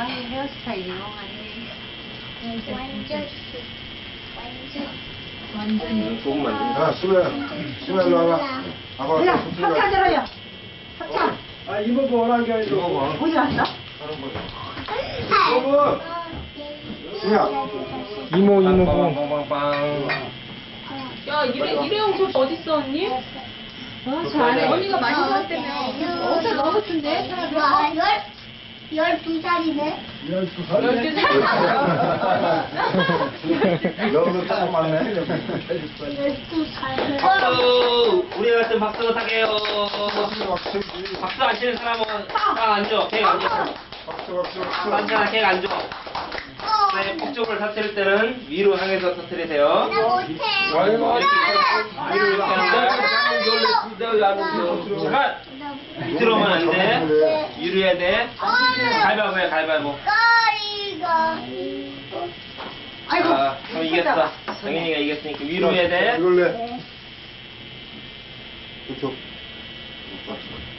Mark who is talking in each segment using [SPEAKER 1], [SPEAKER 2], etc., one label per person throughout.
[SPEAKER 1] 좋아해 헤어스타일 이용하니
[SPEAKER 2] 완전 완전 완전히
[SPEAKER 3] 조금만
[SPEAKER 4] 야 수미야 수미야 일로 와봐 와봐 몰라
[SPEAKER 5] 합차 들어요 합차
[SPEAKER 6] 아 이거 뭐라는 게 아니고
[SPEAKER 4] 이거
[SPEAKER 5] 뭐지 않나?
[SPEAKER 4] 다른 거야 여러분 수미야
[SPEAKER 3] 이모 이모
[SPEAKER 4] 빵빵빵빵
[SPEAKER 7] 야 이래 이래용 저 어딨어 언니?
[SPEAKER 1] 아, 잘해.
[SPEAKER 7] 언니가 많이 사왔다며. 어디다 넣었던데?
[SPEAKER 2] 와, 이걸? 12살이네.
[SPEAKER 6] 12살?
[SPEAKER 7] 12살?
[SPEAKER 4] 너도 딱 맞네.
[SPEAKER 2] 12살.
[SPEAKER 8] 박수! 우리 같은 박수로 타게요.
[SPEAKER 4] 박수
[SPEAKER 8] 안 치는 사람은 딱 앉아. 개 앉아.
[SPEAKER 4] 박수, 박수, 박수.
[SPEAKER 8] 앉아, 개 앉아. 네, 폭죽을 터뜨릴 때는 위로 향해서 터뜨리세요.
[SPEAKER 2] 나 못해.
[SPEAKER 8] 이렇게. 이렇게 하는데. 잠깐! 밑으로만 안 돼. 위로 해야 돼. 가위바위보 해, 가위바위보.
[SPEAKER 2] 까리가.
[SPEAKER 5] 아이고.
[SPEAKER 8] 자, 그럼 이겼어. 당연히가 이겼으니까 위로 해야 돼.
[SPEAKER 4] 이걸로 해. 그쪽.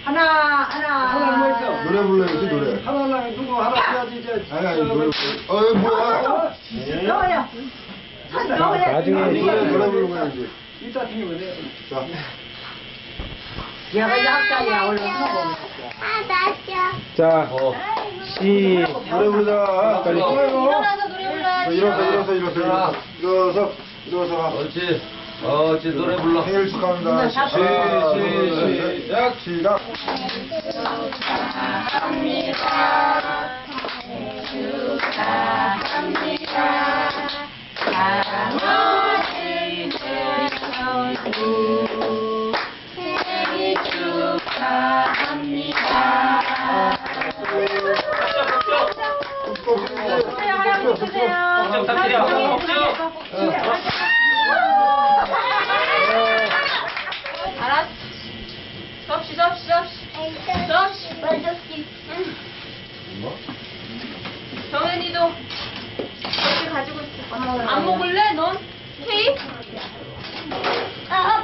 [SPEAKER 5] 하나,
[SPEAKER 6] 하나 뭐?
[SPEAKER 5] 하나.
[SPEAKER 4] 노래 불러야지, 노래.
[SPEAKER 6] 하나랑 누구 하나 해야지 이제.
[SPEAKER 4] 아니, 아니, 노래. 어, 뭐야?
[SPEAKER 5] 넣어요. 손 넣어요.
[SPEAKER 3] 나중에
[SPEAKER 4] 노래, 노래 해야지.
[SPEAKER 6] 이따 튕기면 돼.
[SPEAKER 4] 자.
[SPEAKER 5] 얘가 약자야, 얼른 먹어.
[SPEAKER 2] 아, 나죠.
[SPEAKER 3] 자 시.
[SPEAKER 4] 노래 부르자. 빨리.
[SPEAKER 7] 일어나서 노래 불러야지.
[SPEAKER 4] 일어서, 일어서, 일어서, 일어서. 일어서, 일어서 가.
[SPEAKER 3] 옳지. 어, 이제 노래 불러.
[SPEAKER 4] 생일 축하합니다.
[SPEAKER 3] 시, 시,
[SPEAKER 4] 시작. 시작.
[SPEAKER 8] 폭죽 터뜨려. 폭죽.
[SPEAKER 7] 알았어. 접시, 접시, 접시. 접시.
[SPEAKER 2] 먼저씩.
[SPEAKER 7] 정현이도 접시 가지고 있어. 안 먹을래, 넌? 케이크?
[SPEAKER 2] 아,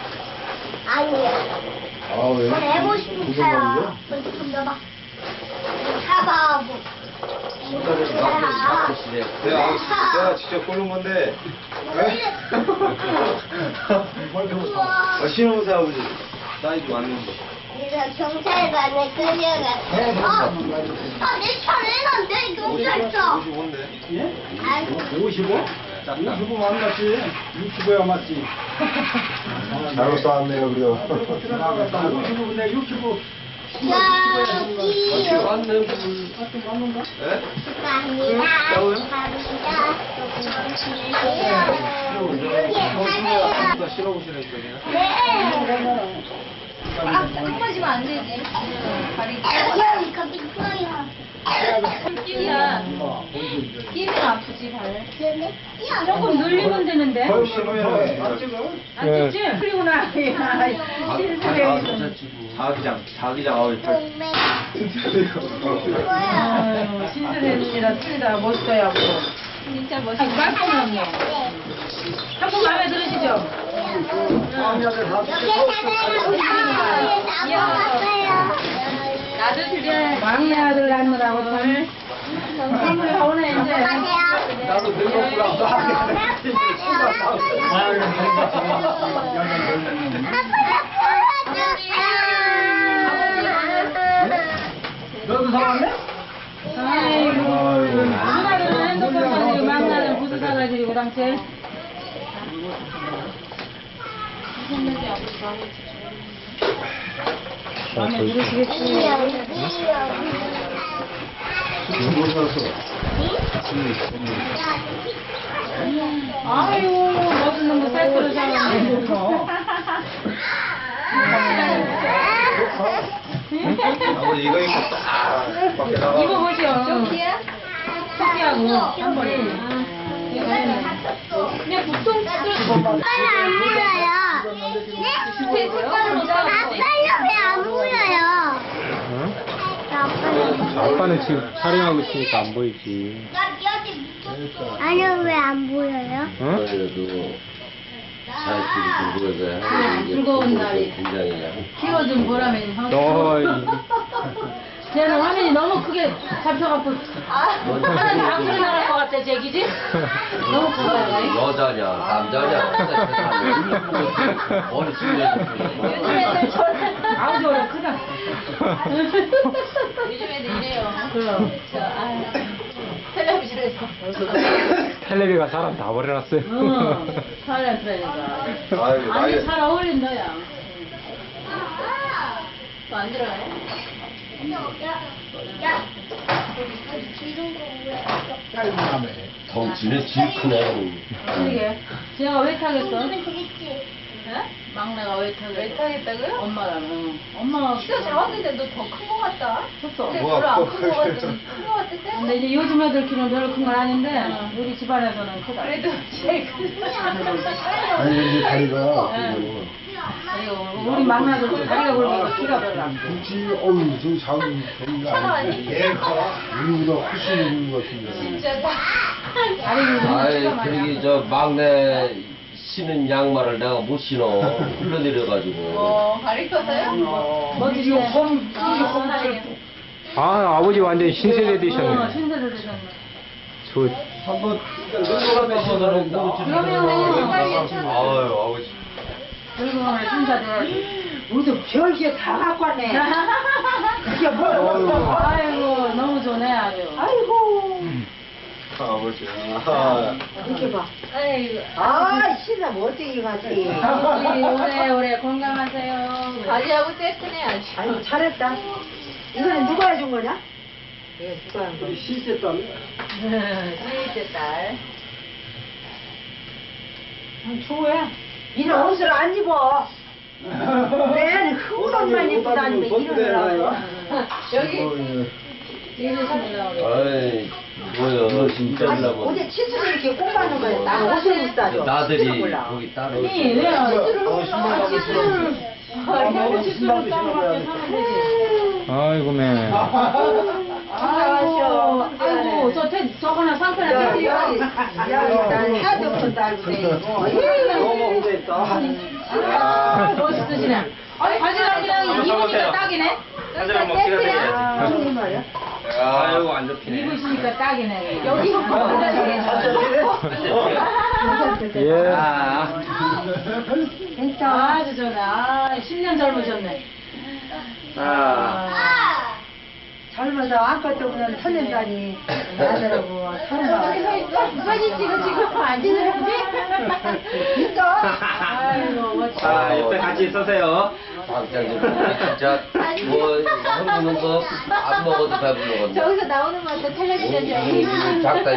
[SPEAKER 2] 아니야. 아,
[SPEAKER 4] 왜?
[SPEAKER 2] 나 해보고 싶은 차야. 좀 넣어봐. 차봐. 뭐. 시대.
[SPEAKER 4] 내가, 내가 직접 고른 건데. 아, 신호사 아버지. 나이도 왔는데.
[SPEAKER 2] 경찰관에 끌려갔어. 어, 아, 내차 내놨는데, 경찰서.
[SPEAKER 4] 55인데.
[SPEAKER 6] 예?
[SPEAKER 2] 55?
[SPEAKER 6] 유튜브 만났지? 유튜브야 맞지?
[SPEAKER 4] 잘못 싸웠네요, 그래요.
[SPEAKER 6] 유튜브, 내 유튜브.
[SPEAKER 2] 여기.
[SPEAKER 6] 왔네,
[SPEAKER 2] 유튜브. 어떤 맞는가? 예? 감사합니다.
[SPEAKER 4] 싫어 보시는 거예요?
[SPEAKER 2] 네.
[SPEAKER 7] 아, 네. 한 번씩만 안 되지. 네.
[SPEAKER 2] 발이. 거기 있어요.
[SPEAKER 7] 끼야. 끼면 아프지, 발.
[SPEAKER 2] 야,
[SPEAKER 5] 조금 늘리면 되는데.
[SPEAKER 6] 안?
[SPEAKER 5] 안 찍지? 그리고 나, 야, 실수해.
[SPEAKER 3] 자기장, 자기장.
[SPEAKER 5] 아유, 신선해집니다. 틀리다. 멋져요.
[SPEAKER 7] 진짜
[SPEAKER 5] 아이고,
[SPEAKER 7] 멋있어.
[SPEAKER 5] 깔끔하네. 한번 마음에 들으시죠?
[SPEAKER 2] 여기 사세요. 나왔어요.
[SPEAKER 7] 나도 드려.
[SPEAKER 5] 막내 아들 낳느라고 참. 선물이 오네, 이제.
[SPEAKER 6] 나도 늙었구나. 너도 사왔네?
[SPEAKER 5] 아이고, 누나들은 핸드폰 사가지고, 막내는 구두 사가지고, 당체. 마음에 들으시겠지?
[SPEAKER 4] 뭐 샀어?
[SPEAKER 5] 아유, 멋있는 거 세트로 사왔네.
[SPEAKER 4] 아버지 이거 입고 딱 밖에 나가.
[SPEAKER 5] 입어보시오.
[SPEAKER 7] 토끼야?
[SPEAKER 5] 토끼하고 한 번에.
[SPEAKER 7] 그냥 북동
[SPEAKER 2] 아빠는 안 보여요. 네? 아빠는 왜 안 보여요?
[SPEAKER 5] 응?
[SPEAKER 2] 아빠는
[SPEAKER 5] 지금 촬영하고 있으니까 안 보이지.
[SPEAKER 2] 아니요 왜 안 보여요?
[SPEAKER 5] 응?
[SPEAKER 3] 그래도 자식들이 공부해서
[SPEAKER 1] 즐거운 날이.
[SPEAKER 3] 굉장히
[SPEAKER 1] 키워준 보람이 형.
[SPEAKER 5] 너, 이-
[SPEAKER 1] 쟤는 화면이 너무 크게 잡혀갖고 하나님 방송에 나갈 것 같아, 쟤 기지? 너무 커요.
[SPEAKER 3] 여자냐 남자냐 어느
[SPEAKER 7] 요즘 애들 저래.
[SPEAKER 1] 아우 저래 크다.
[SPEAKER 7] 요즘 애들 이래요.
[SPEAKER 1] 그럼.
[SPEAKER 7] 저, 아유. 텔레비전에서.
[SPEAKER 5] 텔레비가 사람 다 버려놨어요.
[SPEAKER 1] 응. 탤런트라니까.
[SPEAKER 4] 아이고,
[SPEAKER 1] 아니
[SPEAKER 4] 나이-
[SPEAKER 1] 잘 어울린다 야.
[SPEAKER 7] 또안 들어가요?
[SPEAKER 3] 덩치는 제일 크네
[SPEAKER 1] 그러게. 제가 왜 타겠어?
[SPEAKER 7] 네?
[SPEAKER 1] 막내가 왜?
[SPEAKER 7] 왜 타겠다고요?
[SPEAKER 1] 엄마랑. 응. 엄마가
[SPEAKER 7] 키가 작았는데 너 더 큰 거 같다.
[SPEAKER 1] 컸어.
[SPEAKER 7] 근데
[SPEAKER 4] 뭐가
[SPEAKER 7] 별로 안
[SPEAKER 4] 커?
[SPEAKER 7] 큰거 같은데 큰거 같은데?
[SPEAKER 1] 근데 이제 요즘 애들 키는 별로 큰 건 아닌데 우리 집안에서는 크다.
[SPEAKER 7] 그래도 제일 큰
[SPEAKER 4] 아니 근데 다리가
[SPEAKER 1] 응. 그리고 우리 막내도 다리가 굵어서 키가 별로 안 커.
[SPEAKER 4] 굳이 어우 저 작은 저기가
[SPEAKER 7] 사나워니?
[SPEAKER 4] 얘가 우리보다 훨씬 있는 것 같은데
[SPEAKER 7] 진짜
[SPEAKER 1] 다리 굵으면
[SPEAKER 3] 아이
[SPEAKER 1] 키가 많이 안
[SPEAKER 3] 그러기
[SPEAKER 1] 커.
[SPEAKER 3] 저 막내 신은 양말을 내가 못 신어 흘러내려가지고
[SPEAKER 7] 어, 발이 커서요?
[SPEAKER 1] 멋지게.
[SPEAKER 5] 아, 아버지 완전 신세대
[SPEAKER 1] 어,
[SPEAKER 5] 되셨네.
[SPEAKER 1] 신세대 되셨네.
[SPEAKER 5] 저,
[SPEAKER 3] 한번 늙어가면서는
[SPEAKER 1] 그러면은
[SPEAKER 4] 아유 아버지
[SPEAKER 1] 늙으면 신세대.
[SPEAKER 5] 무슨 별게 다 갖고 왔네. 그게 뭐야?
[SPEAKER 1] 아이고 너무 좋네 아주.
[SPEAKER 4] 아 버지 아,
[SPEAKER 7] 아이고,
[SPEAKER 5] 아, 신나 멋지게 가지.
[SPEAKER 1] 우리 오래오래 건강하세요.
[SPEAKER 7] 바지하고 세트네 아주.
[SPEAKER 5] 아유, 잘했다. 이거는 누가 해준 거냐?
[SPEAKER 6] 우리 시세 딸.
[SPEAKER 7] 스위트 딸.
[SPEAKER 5] 좋아. 이런 옷을 안 입어. 맨 흑옷만 입고 다니면 이런 거라고.
[SPEAKER 7] 여기.
[SPEAKER 3] 아이 뭐야 진짜
[SPEAKER 5] 아니,
[SPEAKER 3] 하려고
[SPEAKER 5] 어제 치수를 이렇게 꼽아놓은 거야. 나 옷을 못 사줘.
[SPEAKER 3] 나들이. 거기 따로
[SPEAKER 1] 아니 왜요?
[SPEAKER 4] 어 신발 가고
[SPEAKER 1] 너무 치수를 따로 밖에 사면 되지.
[SPEAKER 5] 아이고, 맨.
[SPEAKER 1] 아이고, 아이고, 저 태, 저거나 상편에 태세요.
[SPEAKER 5] 난 하도 딸고
[SPEAKER 6] 너무 오래됐다.
[SPEAKER 1] 아, 멋있으시네. 아니, 입으니까
[SPEAKER 8] 써보세요.
[SPEAKER 1] 딱이네.
[SPEAKER 8] 사진 한번 찍어드려야지.
[SPEAKER 5] 무슨 말이야?
[SPEAKER 8] 아이고 안 잡히네.
[SPEAKER 1] 입으시니까 딱이네.
[SPEAKER 7] 여기
[SPEAKER 5] 예.
[SPEAKER 3] 아
[SPEAKER 1] 아주 좋네. 아, 10년 젊으셨네.
[SPEAKER 8] 자,
[SPEAKER 5] 젊어서 아까도 그냥 설렌다니 나더라고
[SPEAKER 1] 사진 찍어 지금 안 찍는지? 아이고, 멋지다.
[SPEAKER 8] 자 옆에 같이 서세요.
[SPEAKER 3] 당장 진짜 뭐 형님은 거안 먹어도 배불러
[SPEAKER 7] 저기서 나오는 것도 텔레비전이야.
[SPEAKER 3] 작다